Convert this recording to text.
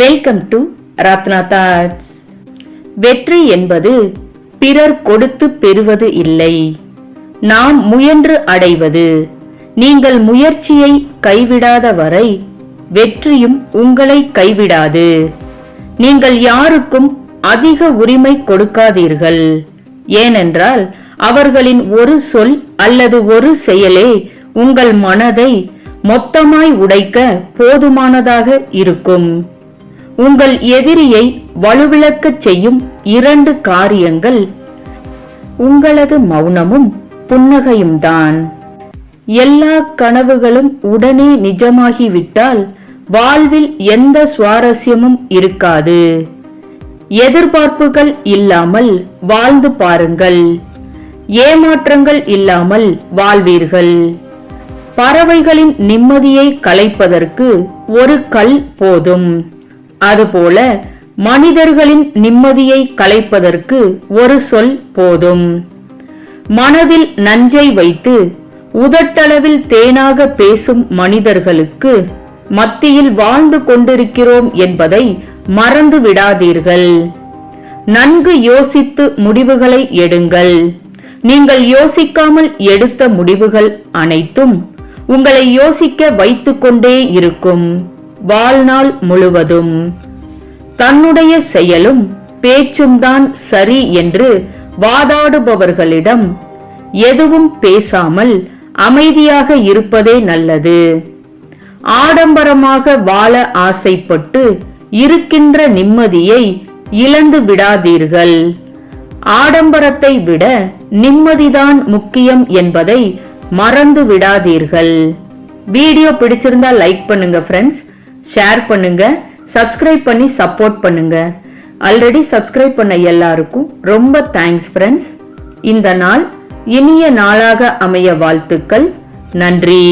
Welcome to Ratna thoughts வெற்றி என்பது பிறர் கொடுத்து பெறுவது இல்லை. நாம் முயன்று அடைவது. நீங்கள் முயற்சியை கைவிடாத வரை வெற்றியும் உங்களை கைவிடாது. நீங்கள் யாருக்கும் அதிக உரிமை கொடுக்காதீர்கள். ஏனென்றால் அவர்களின் ஒரு சொல் அல்லது ஒரு செயலே உங்கள் மனதை மொத்தமாய் உடைக்க போதுமானதாக இருக்கும். உங்கள் எதிரியை வலுவிழக்கச் செய்யும் இரண்டு காரியங்கள். உங்களது மௌனமும் புன்னகையும்தான். எல்லா கனவுகளும் உடனே நிஜமாகிவிட்டால் வாழ்வில் எந்த சுவாரஸ்யமும் இருக்காது. எதிர்பார்ப்புகள் இல்லாமல் வாழ்ந்து பாருங்கள். ஏமாற்றங்கள் இல்லாமல் வாழ்வீர்கள். பறவைகளின் நிம்மதியை கலைப்பதற்கு ஒரு கல் போதும். அதுபோல மனிதர்களின் நிம்மதியை கலைப்பதற்கு ஒரு சொல் போதும். மனதில் நஞ்சை வைத்து உதட்டளவில் தேனாக பேசும் மனிதர்களுக்கு மத்தியில் வாழ்ந்து கொண்டிருக்கிறோம் என்பதை மறந்து விடாதீர்கள். நன்கு யோசித்து முடிவுகளை எடுங்கள். நீங்கள் யோசிக்காமல் எடுத்த முடிவுகள் அனைத்தும் உங்களை யோசிக்க வைத்துக்கொண்டே இருக்கும். வாழ்நாள் முழுவதும். தன்னுடைய செயலும் பேச்சும் தான் சரி என்று வாதாடுபவர்களிடம் எதுவும் பேசாமல் அமைதியாக இருப்பதே நல்லது. ஆடம்பரமாக வாழ ஆசைப்பட்டு இருக்கின்ற நிம்மதியை இழந்து விடாதீர்கள். ஆடம்பரத்தை விட நிம்மதிதான் முக்கியம் என்பதை மறந்து விடாதீர்கள். வீடியோ பிடிச்சிருந்தா லைக் பண்ணுங்க ஃப்ரெண்ட்ஸ் ஷேர் பண்ணுங்க சப்ஸ்கிரைப் பண்ணி சப்போர்ட் பண்ணுங்க. ஆல்ரெடி சப்ஸ்கிரைப் பண்ண எல்லாருக்கும் ரொம்ப தேங்க்ஸ் ஃப்ரெண்ட்ஸ் இந்த நாள் இனிய நாளாக அமைய வாழ்த்துக்கள். நன்றி.